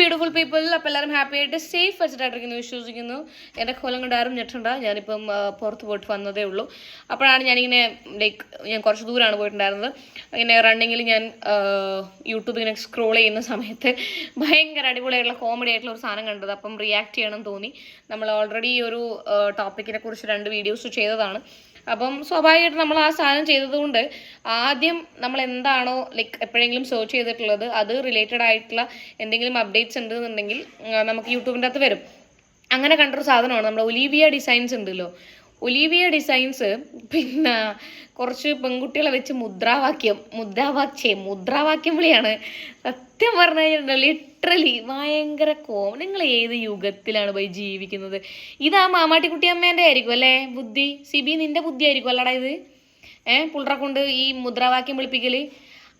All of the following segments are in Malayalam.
ബ്യൂട്ടിഫുൾ പീപ്പിൾ അപ്പോൾ എല്ലാവരും ഹാപ്പി ആയിട്ട് സേഫ് വെച്ചിട്ടായിട്ടിരിക്കുന്നു വിശ്വസിക്കുന്നു. എന്റെ കൊല്ലം കൊണ്ട് ആരും ഞെട്ടണ്ട ഞാനിപ്പം പുറത്ത് പോയിട്ട് വന്നതേ ഉള്ളൂ. അപ്പോഴാണ് ഞാനിങ്ങനെ ലൈക്ക് ഞാൻ കുറച്ച് ദൂരമാണ് പോയിട്ടുണ്ടായിരുന്നത്. ഇങ്ങനെ റണ്ണിങ്ങിൽ ഞാൻ യൂട്യൂബ് ഇങ്ങനെ സ്ക്രോൾ ചെയ്യുന്ന സമയത്ത് ഭയങ്കര അടിപൊളിയായിട്ടുള്ള കോമഡി ആയിട്ടുള്ള ഒരു സാധനം കണ്ടത്. അപ്പം റിയാക്ട് ചെയ്യണം തോന്നി. നമ്മൾ ഓൾറെഡി ഈ ഒരു ടോപ്പിക്കിനെ കുറിച്ച് രണ്ട് വീഡിയോസ് ചെയ്തതാണ്. അപ്പം സ്വാഭാവികമായിട്ട് നമ്മൾ ആ സാധനം ചെയ്തതുകൊണ്ട് ആദ്യം നമ്മൾ എന്താണോ ലൈക്ക് എപ്പോഴെങ്കിലും സെർച്ച് ചെയ്തിട്ടുള്ളത് അത് റിലേറ്റഡ് ആയിട്ടുള്ള എന്തെങ്കിലും അപ്ഡേറ്റ്സ് ഉണ്ടെന്നുണ്ടെങ്കിൽ നമുക്ക് യൂട്യൂബിന്റെ അകത്ത് വരും. അങ്ങനെ കണ്ടൊരു സാധനമാണ്. നമ്മുടെ ഒലീവിയ ഡിസൈൻസ് ഉണ്ടല്ലോ. ഒലീവിയ ഡിസൈൻസ് പിന്നെ കുറച്ച് പെൺകുട്ടികളെ വെച്ച് മുദ്രാവാക്യം മുദ്രാവാക്യം മുദ്രാവാക്യം വിളിയാണ്. സത്യം പറഞ്ഞു കഴിഞ്ഞാൽ ലിറ്ററലി ഭയങ്കര കോം നിങ്ങൾ ഏത് യുഗത്തിലാണ് പോയി ജീവിക്കുന്നത്? ഇതാ മാമാട്ടിക്കുട്ടി അമ്മേന്റെ ആയിരിക്കും അല്ലേ? ബുദ്ധി. സിബി നിന്റെ ബുദ്ധി ആയിരിക്കും അല്ലടാ ഇത്. ഏഹ് പുള്ളറെ കൊണ്ട് ഈ മുദ്രാവാക്യം വിളിപ്പിക്കൽ.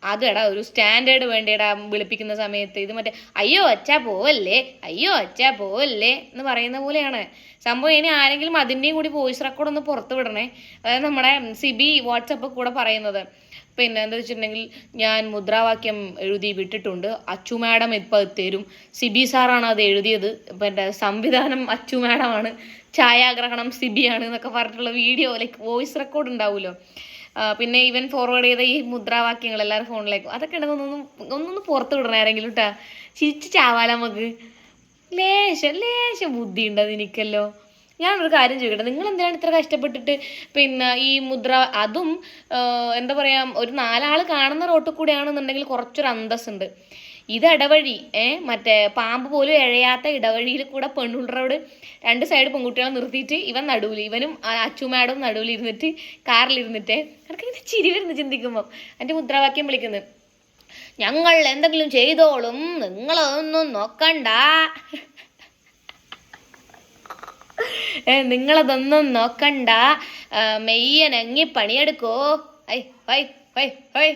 അതെടാ ഒരു സ്റ്റാൻഡേർഡ് വേണ്ടേടാ വിളിപ്പിക്കുന്ന സമയത്ത്. ഇത് മറ്റേ അയ്യോ അച്ഛാ പോവല്ലേ? അയ്യോ അച്ഛാ പോവല്ലേ? എന്ന് പറയുന്ന പോലെയാണ്. സംഭവം ഇനി ആരെങ്കിലും അതിന്റെയും കൂടി വോയിസ് റെക്കോർഡ് ഒന്ന് പുറത്തു വിടണേ. അതായത് നമ്മുടെ സിബി വാട്സപ്പ് കൂടെ പറയുന്നത്. പിന്നെ എന്താ വെച്ചിട്ടുണ്ടെങ്കിൽ ഞാൻ മുദ്രാവാക്യം എഴുതി വിട്ടിട്ടുണ്ട്. അച്ചു മാഡം ഇപ്പം തരും. സിബി സാറാണ് അത് എഴുതിയത്. പിന്നെ സംവിധാനം അച്ചു മാഡമാണ് ഛായാഗ്രഹണം സിബിയാണ് എന്നൊക്കെ പറഞ്ഞിട്ടുള്ള വീഡിയോ ലൈക്ക് വോയിസ് റെക്കോർഡ് ഉണ്ടാവുമല്ലോ. പിന്നെ ഇവൻ ഫോർവേഡ് ചെയ്ത ഈ മുദ്രാവാക്യങ്ങൾ എല്ലാവരും ഫോണിലേക്കും അതൊക്കെ ഉണ്ടെങ്കിൽ ഒന്നൊന്നും ഒന്നൊന്ന് പുറത്ത് വിടണേ ആരെങ്കിലും കേട്ടാ ചിരിച്ച് ചാവാല നമുക്ക്? ലേശം ലേശം ബുദ്ധി ഉണ്ട് എനിക്കല്ലോ. ഞാനൊരു കാര്യം ചോദിക്കട്ടെ. നിങ്ങൾ എന്തിനാണ് ഇത്ര കഷ്ടപ്പെട്ടിട്ട് പിന്നെ ഈ മുദ്ര അതും എന്താ പറയാ ഒരു നാലാൾ കാണുന്ന റോട്ടിൽ കൂടെയാണെന്നുണ്ടെങ്കിൽ കുറച്ചൊരു അന്തസ്സുണ്ട്. ഇത് ഇടവഴി ഏ മറ്റേ പാമ്പ് പോലും എഴയാത്ത ഇടവഴിയിൽ കൂടെ പെൺകുട്ടികളോട് രണ്ട് സൈഡ് പെൺകുട്ടികളെ നിർത്തിയിട്ട് ഇവൻ നടുവിൽ ഇവനും ആ അച്ചുമാടും നടുവിൽ ഇരുന്നിട്ട് കാറിലിരുന്നിട്ടേ ഇങ്ങനെ ചിരി വരുന്നു ചിന്തിക്കുമ്പോൾ എന്റെ മുദ്രാവാക്യം വിളിക്കുന്നത് ഞങ്ങൾ എന്തെങ്കിലും ചെയ്തോളും നിങ്ങളതൊന്നും നോക്കണ്ട. ഏ നിങ്ങളതൊന്നും നോക്കണ്ട. മെയ്യനങ്ങി പണിയെടുക്കോ. ഐ ഹൈ ഹൈ ഹൈ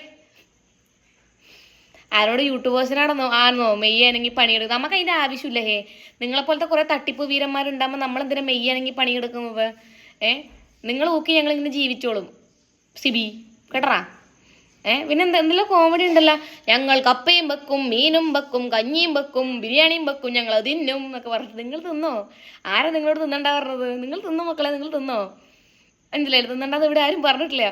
ആരോട് യൂട്യൂബേഴ്സിനാണെന്നോ ആണെന്നോ മെയ്യാണെങ്കിൽ പണിയെടുക്കുക നമുക്ക് അതിന്റെ ആവശ്യമില്ല ഹേ. നിങ്ങളെപ്പോലത്തെ കുറേ തട്ടിപ്പ് വീരന്മാരുണ്ടാകുമ്പോൾ നമ്മൾ എന്തിനാ മെയ്യാണെങ്കിൽ പണിയെടുക്കുന്നത്? ഏ? നിങ്ങൾ ഓക്കെ ഞങ്ങൾ ഇങ്ങനെ ജീവിച്ചോളും. സിബി കേട്ടറാ? ഏ? പിന്നെ എന്താ എന്തെല്ലാം കോമഡി ഉണ്ടല്ലോ. ഞങ്ങൾ കപ്പയും വെക്കും മീനും വെക്കും കഞ്ഞിയും വെക്കും ബിരിയാണിയും വെക്കും ഞങ്ങൾ തിന്നും എന്നൊക്കെ പറഞ്ഞിട്ട് നിങ്ങൾ തിന്നോ? ആരാ നിങ്ങളോട് തിന്നണ്ട പറഞ്ഞത്? നിങ്ങൾ തിന്നോ മക്കളെ നിങ്ങൾ തിന്നോ? മനസ്സിലായി തിന്നണ്ടാന്ന് ഇവിടെ ആരും പറഞ്ഞിട്ടില്ല.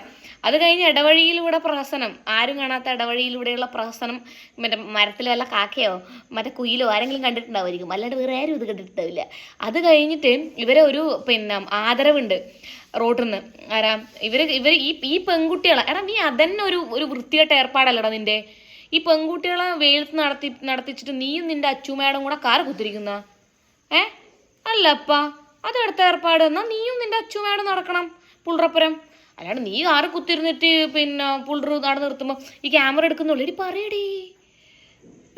അത് കഴിഞ്ഞ് ഇടവഴിയിലൂടെ പ്രഹസനം. ആരും കാണാത്ത ഇടവഴിയിലൂടെയുള്ള പ്രഹസനം. മറ്റേ മരത്തിൽ വല്ല കാക്കയോ മറ്റേ കുയിലോ ആരെങ്കിലും കണ്ടിട്ടുണ്ടാവുമായിരിക്കും. അല്ലാണ്ട് വേറെ ആരും ഇത് കണ്ടിട്ടുണ്ടാവില്ല. അത് കഴിഞ്ഞിട്ട് ഇവരെ ഒരു പിന്നെ ആദരവുണ്ട് റോട്ടിൽ നിന്ന് ആരാ? ഇവർ ഇവർ ഈ ഈ പെൺകുട്ടികളെ എടാ നീ അതന്നെ ഒരു ഒരു വൃത്തികെട്ട ഏർപ്പാടല്ലടാ നിന്റെ. ഈ പെൺകുട്ടികളെ വെയിലത്ത് നടത്തി നടത്തിച്ചിട്ട് നീയും നിന്റെ അച്ചുമ്മയോടും കൂടെ കാറ് കുത്തിരിക്കുന്ന ഏ? അല്ലപ്പാ അതെടുത്ത ഏർപ്പാട്. എന്നാ നീയും നിന്റെ അച്ചുമ്മയോട് നടക്കണം. പുള്ളറപ്പുരം അല്ലാണ്ട് നീ കാറ് കുത്തിരുന്നിട്ട് പിന്നെ പുള്ളറ് നടന്ന് നിർത്തുമ്പോൾ ഈ ക്യാമറ എടുക്കുന്നുള്ളൂ? എടി പറയടി.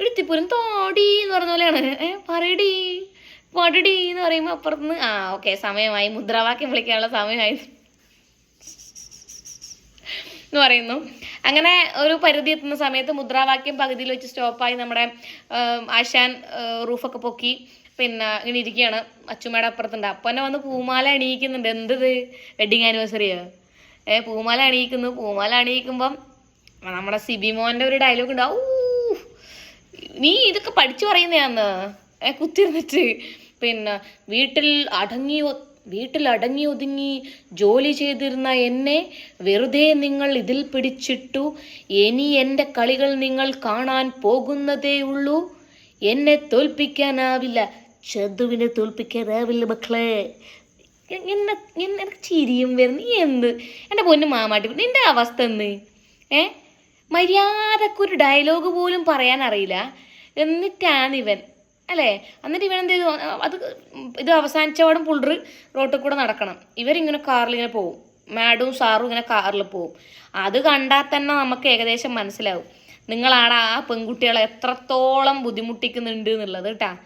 എടുത്തിപ്പോലും തോടി എന്ന് പറഞ്ഞ പോലെയാണ്. പറയടി. പടടി എന്ന് പറയുമ്പോൾ അപ്പുറത്തുനിന്ന് ആ ഓക്കെ സമയമായി. മുദ്രാവാക്യം വിളിക്കാനുള്ള സമയമായി. എന്ന് പറയുന്നു. അങ്ങനെ ഒരു പരിധി എത്തുന്ന സമയത്ത് മുദ്രാവാക്യം പകുതിയിൽ വെച്ച് സ്റ്റോപ്പായി നമ്മുടെ ആശാൻ റൂഫൊക്കെ പൊക്കി. പിന്നെ ഇങ്ങനെ ഇരിക്കുകയാണ് അച്ചുമ്മയുടെ അപ്പുറത്തുണ്ട്. അപ്പം തന്നെ വന്ന് പൂമാല അണിയിക്കുന്നുണ്ട്. എന്തത് വെഡിങ് ആനിവേഴ്സറിയോ ഏ പൂമാല അണിയിക്കുന്നു. പൂമാല അണിയിക്കുമ്പം നമ്മുടെ സിബി മോന്റെ ഒരു ഡയലോഗ് ഉണ്ട്. ഊ നീ ഇതൊക്കെ പഠിച്ചു പറയുന്നതാന്ന് ഏ കുത്തിരുന്നിട്ട്. പിന്നെ വീട്ടിൽ അടങ്ങി വീട്ടിൽ അടങ്ങി ഒതുങ്ങി ജോലി ചെയ്തിരുന്ന എന്നെ വെറുതെ നിങ്ങൾ ഇതിൽ പിടിച്ചിട്ടു. ഇനി എന്റെ കളികൾ നിങ്ങൾ കാണാൻ പോകുന്നതേ ഉള്ളൂ. എന്നെ തോൽപ്പിക്കാനാവില്ല. ചതുവിനെ തോൽപ്പിക്കാനാവില്ല മക്കളെ. എ- എന്നെ എനിക്ക് ചിരിയും വരുന്നു? എന്ത്? എന്റെ പൊന്നു മാമാട്ടി നിന്റെ അവസ്ഥ എന്ന് ഏ? മര്യാദക്കൊരു ഡയലോഗ് പോലും പറയാൻ അറിയില്ല. എന്നിട്ടാണ് ഇവൻ അല്ലേ? എന്നിട്ട് ഇവൻ എന്ത് ചെയ്തു? അത് ഇത് അവസാനിച്ചവടം പുള്ളറ് റോട്ടിൽ കൂടെ നടക്കണം. ഇവരിങ്ങനെ കാറിൽ ഇങ്ങനെ പോവും. മാഡവും സാറും ഇങ്ങനെ കാറിൽ പോവും. അത് കണ്ടാൽ തന്നെ നമുക്ക് ഏകദേശം മനസ്സിലാവും. നിങ്ങളാണ് ആ പെൺകുട്ടികളെ എത്രത്തോളം ബുദ്ധിമുട്ടിക്കുന്നുണ്ട് എന്നുള്ളത് കേട്ടാ.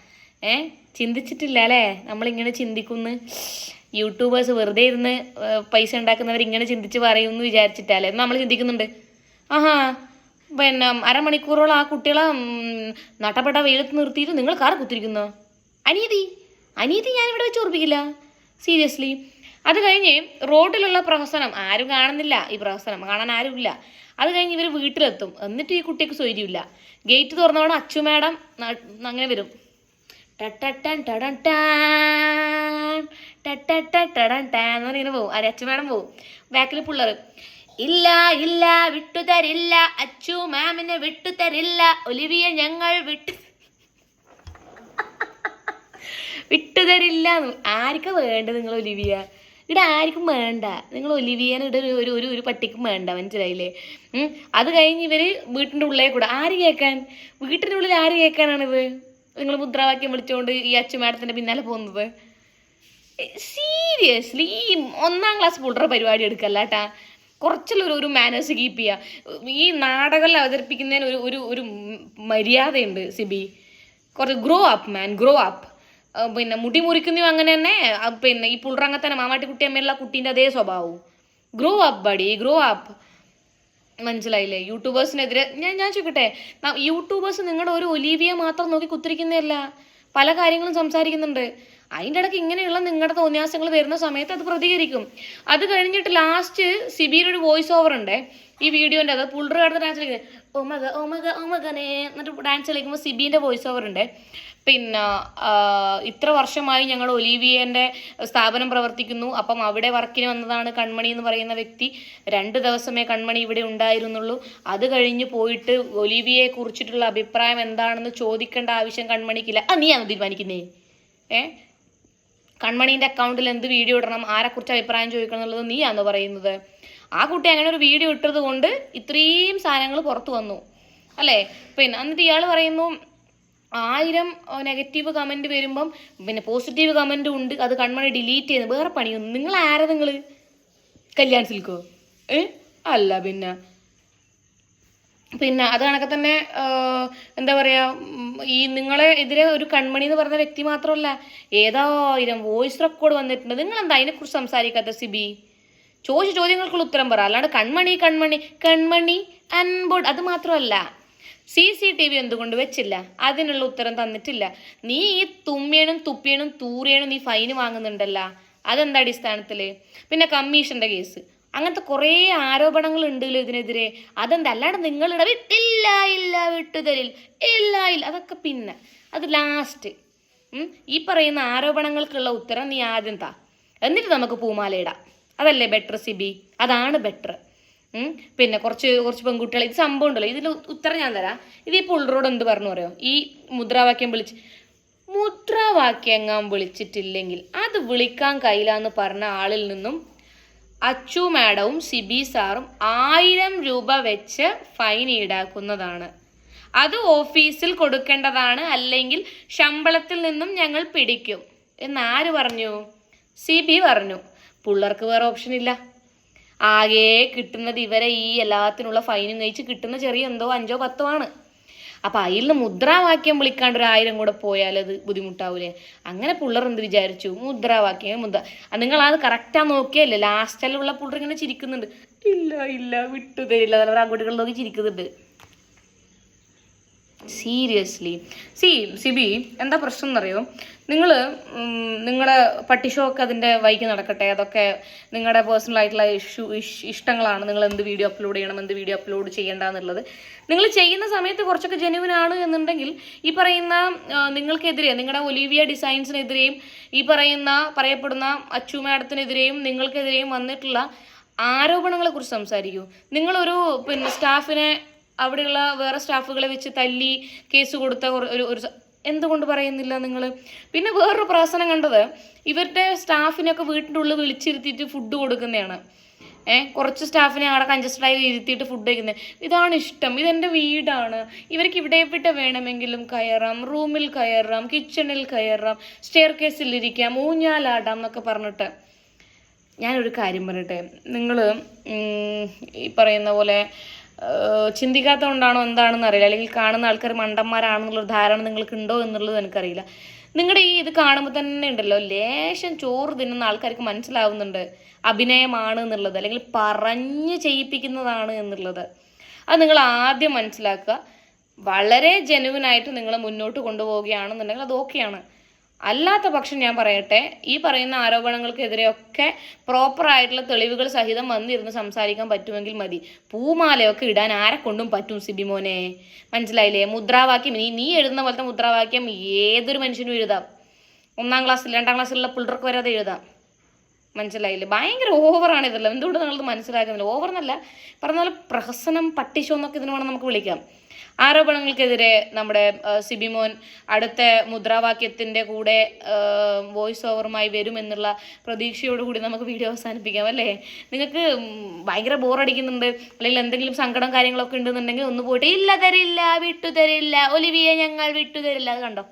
ഏ? ചിന്തിച്ചിട്ടില്ല അല്ലേ നമ്മളിങ്ങനെ ചിന്തിക്കുന്നു. യൂട്യൂബേഴ്സ് വെറുതെ ഇരുന്ന് പൈസ ഉണ്ടാക്കുന്നവർ ഇങ്ങനെ ചിന്തിച്ച് പറയുമെന്ന് വിചാരിച്ചിട്ടല്ലേ? നമ്മൾ ചിന്തിക്കുന്നുണ്ട്. ആഹാ പിന്നെ അരമണിക്കൂറോളം ആ കുട്ടികളെ നട്ടപ്പെട്ട വെയിലത്ത് നിർത്തിയിട്ട് നിങ്ങൾ കാർ കുത്തിരിക്കുന്നു? അനീതി അനീതി ഞാനിവിടെ വെച്ച് ഓർപ്പിക്കില്ല സീരിയസ്ലി അത് കഴിഞ്ഞ് റോഡിലുള്ള പ്രഹസനം ആരും കാണുന്നില്ല. ഈ പ്രഹസനം കാണാൻ ആരുമില്ല. അത് കഴിഞ്ഞ് ഇവർ വീട്ടിലെത്തും. എന്നിട്ട് ഈ കുട്ടിക്ക് സ്വൈര്യമില്ല. ഗേറ്റ് തുറന്നവണ അച്ചു മാഡം അങ്ങനെ വരും. ടട്ടട്ടൻ ടടൻ ടാൻ, ടട്ടട്ടൻ ടടൻ ടാൻ എന്ന് പറഞ്ഞിങ്ങനെ പോവും. അരെ അച്ചു മാഡം പോവും. ബാക്കിൽ പിള്ളേർ ഇല്ല ഇല്ല വിട്ടുതരില്ല അച്ചു മാമിനെ വിട്ടുതരില്ല ഒലിവിയെ ഞങ്ങൾ വിട്ടു വിട്ടുതരില്ല ആർക്കാ വേണ്ടത് നിങ്ങൾ ഒലിവിയ? ഇവിടെ ആർക്കും വേണ്ട. നിങ്ങൾ ഒലിവിയനെ ഇവിടെ ഒരു ഒരു ഒരു പട്ടിക്കും വേണ്ട മനസ്സിലായില്ലേ? അത് കഴിഞ്ഞ് ഇവർ വീട്ടിന്റെ ഉള്ളിൽ കൂടെ ആര് കേൾക്കാൻ? വീട്ടിന്റെ ഉള്ളിൽ ആര് കേൾക്കാനാണിത്? നിങ്ങൾ മുദ്രാവാക്യം വിളിച്ചുകൊണ്ട് ഈ അച്ചു മാഡത്തിന്റെ പിന്നാലെ പോകുന്നത്? സീരിയസ്ലി ഈ ഒന്നാം ക്ലാസ് പുള്ളറ പരിപാടി എടുക്കല്ല കേട്ടാ കുറച്ചുള്ള ഒരു ഒരു മാനേഴ്സ് കീപ്പ് ചെയ്യുക ഈ നാടകങ്ങളിൽ അവതരിപ്പിക്കുന്നതിന് ഒരു ഒരു ഒരു മര്യാദയുണ്ട് സിബി. കുറച്ച് grow up man grow up പിന്നെ മുടി മുറിക്കുന്നതും അങ്ങനെ തന്നെ. പിന്നെ ഈ പുള്ളറങ്ങത്തന്നെ മാമാട്ടി കുട്ടിയമ്മയുള്ള കുട്ടീന്റെ അതേ സ്വഭാവവും. Grow up buddy grow up മനസ്സിലായില്ലേ? യൂട്യൂബേഴ്സിനെതിരെ ഞാൻ ഞാൻ ചോദിക്കട്ടെ? യൂട്യൂബേഴ്സ് നിങ്ങളുടെ ഒരു ഒലീവിയെ മാത്രം നോക്കി കുത്തിരിക്കുന്നതല്ല. പല കാര്യങ്ങളും സംസാരിക്കുന്നുണ്ട്. അതിന്റെ ഇടയ്ക്ക് ഇങ്ങനെയുള്ള നിങ്ങളുടെ തോന്നിയാസങ്ങൾ വരുന്ന സമയത്ത് അത് പ്രതികരിക്കും. അത് കഴിഞ്ഞിട്ട് ലാസ്റ്റ് സിബിയിൽ ഒരു വോയിസ് ഓവർ ഉണ്ട്. ഈ വീഡിയോന്റെ അത് പുള്ളർ കിടന്ന് ഡാൻസ് കളിക്കുന്നത് ഓമക ഓമക ഓമകനെ എന്നിട്ട് ഡാൻസ് കളിക്കുമ്പോൾ സിബീന്റെ വോയിസ് ഓവർ ഉണ്ട്. പിന്നെ ഇത്ര വർഷമായി ഞങ്ങൾ ഒലീവിയന്റെ സ്ഥാപനം പ്രവർത്തിക്കുന്നു. അപ്പം അവിടെ വർക്കിന് വന്നതാണ് കൺമണി എന്ന് പറയുന്ന വ്യക്തി. രണ്ട് ദിവസമേ കൺമണി ഇവിടെ ഉണ്ടായിരുന്നുള്ളൂ. അത് കഴിഞ്ഞ് പോയിട്ട് ഒലീവിയെ കുറിച്ചിട്ടുള്ള അഭിപ്രായം എന്താണെന്ന് ചോദിക്കേണ്ട ആവശ്യം കൺമണിക്കില്ല. ആ നീയാണ് തീരുമാനിക്കുന്നേ? ഏ? കൺമണീന്റെ അക്കൗണ്ടിൽ എന്ത് വീഡിയോ ഇടണം ആരെക്കുറിച്ച് അഭിപ്രായം ചോദിക്കണം എന്നുള്ളത് നീയാണോ പറയുന്നത്. ആ കുട്ടി അങ്ങനെ ഒരു വീഡിയോ ഇട്ടത് കൊണ്ട് ഇത്രയും സാധനങ്ങൾ പുറത്തു വന്നു. അല്ലേ? പിന്നെ എന്നിട്ട് ഇയാൾ പറയുന്നു ആയിരം നെഗറ്റീവ് കമന്റ് വരുമ്പം പിന്നെ പോസിറ്റീവ് കമന്റും ഉണ്ട്. അത് കൺമണി ഡിലീറ്റ് ചെയ്യുന്നു. വേറെ പണിയൊന്നും നിങ്ങൾ ആരാ നിങ്ങൾ കല്യാൺ സിൽക്കോ? ഏ? അല്ല പിന്നെ പിന്നെ അത് കണക്കെ തന്നെ എന്താ പറയാ ഈ നിങ്ങളെ എതിരെ ഒരു കൺമണി എന്ന് പറഞ്ഞ വ്യക്തി മാത്രമല്ല ഏതായിരം വോയിസ് റെക്കോർഡ് വന്നിട്ടുണ്ട്. നിങ്ങൾ എന്താ അതിനെക്കുറിച്ച് സംസാരിക്കാത്ത സിബി? ചോദിച്ച ചോദ്യങ്ങൾക്കുള്ള ഉത്തരം പറ. അല്ലാണ്ട് കൺമണി കൺമണി കൺമണി അൻബോർഡ് അത് മാത്രമല്ല. സി സി ടി വി എന്തുകൊണ്ട് വെച്ചില്ല? അതിനുള്ള ഉത്തരം തന്നിട്ടില്ല. നീ ഈ തുമ്മിയനും തുപ്പിയനും തൂറിയനും നീ ഫൈന് വാങ്ങുന്നുണ്ടല്ല. അതെന്താ അടിസ്ഥാനത്തിൽ? പിന്നെ കമ്മീഷന്റെ കേസ് അങ്ങനത്തെ കുറേ ആരോപണങ്ങൾ ഉണ്ടല്ലോ ഇതിനെതിരെ. അതെന്താ? അല്ലാണ്ട് നിങ്ങളുടെ ഇല്ല ഇല്ല വിട്ടുതരിൽ. ഇല്ല ഇല്ല. അതൊക്കെ പിന്നെ. അത് ലാസ്റ്റ് ഈ പറയുന്ന ആരോപണങ്ങൾക്കുള്ള ഉത്തരം നീ ആദ്യം താ. എന്നിട്ട് നമുക്ക് പൂമാല ഇടാം. അതല്ലേ ബെറ്റർ സിബി? അതാണ് ബെറ്റർ പിന്നെ കുറച്ച് കുറച്ച് പെൺകുട്ടികൾ ഇത് സംഭവം ഉണ്ടല്ലോ. ഇതിൽ ഉത്തരം ഞാൻ തരാം. ഇത് ഈ പുള്ളറോട് എന്ത് പറഞ്ഞു പറയോ ഈ മുദ്രാവാക്യം വിളിച്ച് മുദ്രാവാക്യം എങ്ങാൻ വിളിച്ചിട്ടില്ലെങ്കിൽ അത് വിളിക്കാൻ കഴിയില്ല പറഞ്ഞ ആളിൽ നിന്നും അച്ചു മാഡവും സിബി സാറും ആയിരം രൂപ വെച്ച് ഫൈൻ ഈടാക്കുന്നതാണ്. അത് ഓഫീസിൽ കൊടുക്കേണ്ടതാണ് അല്ലെങ്കിൽ ശമ്പളത്തിൽ നിന്നും ഞങ്ങൾ പിടിക്കും. എന്ന് ആര് പറഞ്ഞു? സിബി പറഞ്ഞു. പിള്ളേർക്ക് വേറെ ഓപ്ഷൻ ഇല്ല. ആകെ കിട്ടുന്നത് ഇവരെ ഈ എല്ലാത്തിനുള്ള ഫൈനും കഴിച്ച് കിട്ടുന്ന ചെറിയ എന്തോ അഞ്ചോ പത്തോ ആണ്. അപ്പൊ അതിൽ നിന്ന് മുദ്രാവാക്യം വിളിക്കാണ്ട് ഒരു ആയിരം കൂടെ പോയാൽ അത് ബുദ്ധിമുട്ടാവൂലേ? അങ്ങനെ പുള്ളർ എന്ത് വിചാരിച്ചു? മുദ്രാവാക്യം മുദ്ര. നിങ്ങൾ അത് കറക്റ്റാ നോക്കിയല്ലേ? ലാസ്റ്റിലുള്ള പുള്ളർ ഇങ്ങനെ ചിരിക്കുന്നുണ്ട്. ഇല്ല ഇല്ല വിട്ടു തരില്ല. ആൺകുട്ടികൾ നോക്കി ചിരിക്കുന്നുണ്ട്. സീരിയസ്ലി സി സിബി എന്താ പ്രശ്നം എന്നറിയോ? നിങ്ങൾ നിങ്ങളുടെ പട്ടി ഷോ ഒക്കെ അതിന്റെ വൈകി നടക്കട്ടെ? അതൊക്കെ നിങ്ങളുടെ പേഴ്സണൽ ആയിട്ടുള്ള ഇഷ്യൂ ഇഷ്ടങ്ങളാണ്. നിങ്ങൾ എന്ത് വീഡിയോ അപ്ലോഡ് ചെയ്യണം എന്ത് വീഡിയോ അപ്ലോഡ് ചെയ്യേണ്ട എന്നുള്ളത്. നിങ്ങൾ ചെയ്യുന്ന സമയത്ത് കുറച്ചൊക്കെ ജെന്യൂൻ ആണ് എന്നുണ്ടെങ്കിൽ ഈ പറയുന്ന നിങ്ങൾക്കെതിരെ നിങ്ങളുടെ ഒലീവിയ ഡിസൈൻസിനെതിരെയും ഈ പറയുന്ന പറയപ്പെടുന്ന അച്ചു മാഡത്തിനെതിരെയും നിങ്ങൾക്കെതിരെയും വന്നിട്ടുള്ള ആരോപണങ്ങളെ കുറിച്ച് സംസാരിക്കൂ. നിങ്ങളൊരു പിന്നെ സ്റ്റാഫിനെ അവിടെയുള്ള വേറെ സ്റ്റാഫുകളെ വെച്ച് തല്ലി കേസ് കൊടുത്ത ഒരു- ഒരു എന്തുകൊണ്ട് പറയുന്നില്ല നിങ്ങൾ പിന്നെ വേറൊരു പ്രശ്നം കണ്ടത് ഇവരുടെ സ്റ്റാഫിനൊക്കെ വീട്ടിന്റെ ഉള്ളിൽ വിളിച്ചിരുത്തിയിട്ട് ഫുഡ് കൊടുക്കുന്നതാണ്. ഏഹ് കുറച്ച് സ്റ്റാഫിനെ അവിടെ കഞ്ചസ്റ്റഡായി ഇരുത്തിയിട്ട് ഫുഡ് കഴിക്കുന്നത്. ഇതാണ് ഇഷ്ടം. ഇതെന്റെ വീടാണ്. ഇവർക്ക് ഇവിടെ എവിടെ വേണമെങ്കിലും കയറാം. റൂമിൽ കയറാം. കിച്ചണിൽ കയറാം. സ്റ്റെയർ കേസിൽ ഇരിക്കാം. ഊഞ്ഞാലാടാം എന്നൊക്കെ പറഞ്ഞിട്ട്. ഞാനൊരു കാര്യം പറയട്ടെ നിങ്ങൾ ഈ പറയുന്ന പോലെ ചിന്തിക്കാത്തതുകൊണ്ടാണോ എന്താണെന്ന് അറിയില്ല. അല്ലെങ്കിൽ കാണുന്ന ആൾക്കാർ മണ്ടന്മാരാണെന്നുള്ള ധാരണ നിങ്ങൾക്ക് ഉണ്ടോ എന്നുള്ളത് എനിക്കറിയില്ല. നിങ്ങളുടെ ഈ ഇത് കാണുമ്പോൾ തന്നെ ഉണ്ടല്ലോ ലേശം ചോറ് തിന്നുന്ന ആൾക്കാർക്ക് മനസ്സിലാവുന്നുണ്ട് അഭിനയമാണ് എന്നുള്ളത്. അല്ലെങ്കിൽ പറഞ്ഞ് ചെയ്യിപ്പിക്കുന്നതാണ് എന്നുള്ളത്. അത് നിങ്ങൾ ആദ്യം മനസ്സിലാക്കുക. വളരെ ജെനുവിനായിട്ട് നിങ്ങൾ മുന്നോട്ട് കൊണ്ടുപോവുകയാണെന്നുണ്ടെങ്കിൽ അത് ഓക്കെയാണ്. അല്ലാത്ത പക്ഷം ഞാൻ പറയട്ടെ ഈ പറയുന്ന ആരോപണങ്ങൾക്കെതിരെയൊക്കെ പ്രോപ്പറായിട്ടുള്ള തെളിവുകൾ സഹിതം വന്നിരുന്ന് സംസാരിക്കാൻ പറ്റുമെങ്കിൽ മതി. പൂമാലയൊക്കെ ഇടാൻ ആരെ കൊണ്ടും പറ്റും സിബിമോനെ മനസ്സിലായില്ലേ? മുദ്രാവാക്യം നീ നീ എഴുതുന്ന പോലത്തെ മുദ്രാവാക്യം ഏതൊരു മനുഷ്യനും എഴുതാം. ഒന്നാം ക്ലാസ്സിൽ രണ്ടാം ക്ലാസ്സിലുള്ള പിള്ളേർക്ക് വരെ അത് എഴുതാം. മനസ്സിലായില്ലേ? ഭയങ്കര ഓവറാണ് ഇതെല്ലാം. എന്തുകൊണ്ട് നിങ്ങളത് മനസ്സിലാക്കുന്നില്ല? ഓവർ എന്നല്ല. പറഞ്ഞാൽ പ്രഹസനം പട്ടിശോ എന്നൊക്കെ ഇതിന് വേണം നമുക്ക് വിളിക്കാം. ആരോപണങ്ങൾക്കെതിരെ നമ്മുടെ സിബിമോൻ അടുത്ത മുദ്രാവാക്യത്തിന്റെ കൂടെ വോയിസ് ഓവറുമായി വരുമെന്നുള്ള പ്രതീക്ഷയോടുകൂടി നമുക്ക് വീഡിയോ അവസാനിപ്പിക്കാം അല്ലേ? നിങ്ങൾക്ക് ഭയങ്കര ബോറടിക്കുന്നുണ്ട്. അല്ലെങ്കിൽ എന്തെങ്കിലും സങ്കടം കാര്യങ്ങളൊക്കെ ഉണ്ടെന്നുണ്ടെങ്കിൽ ഒന്ന് പോയിട്ട് ഇല്ല തരില്ല വിട്ടു തരില്ല ഒലിവിയെ ഞങ്ങൾ വിട്ടു തരില്ല. അത് കണ്ടോ?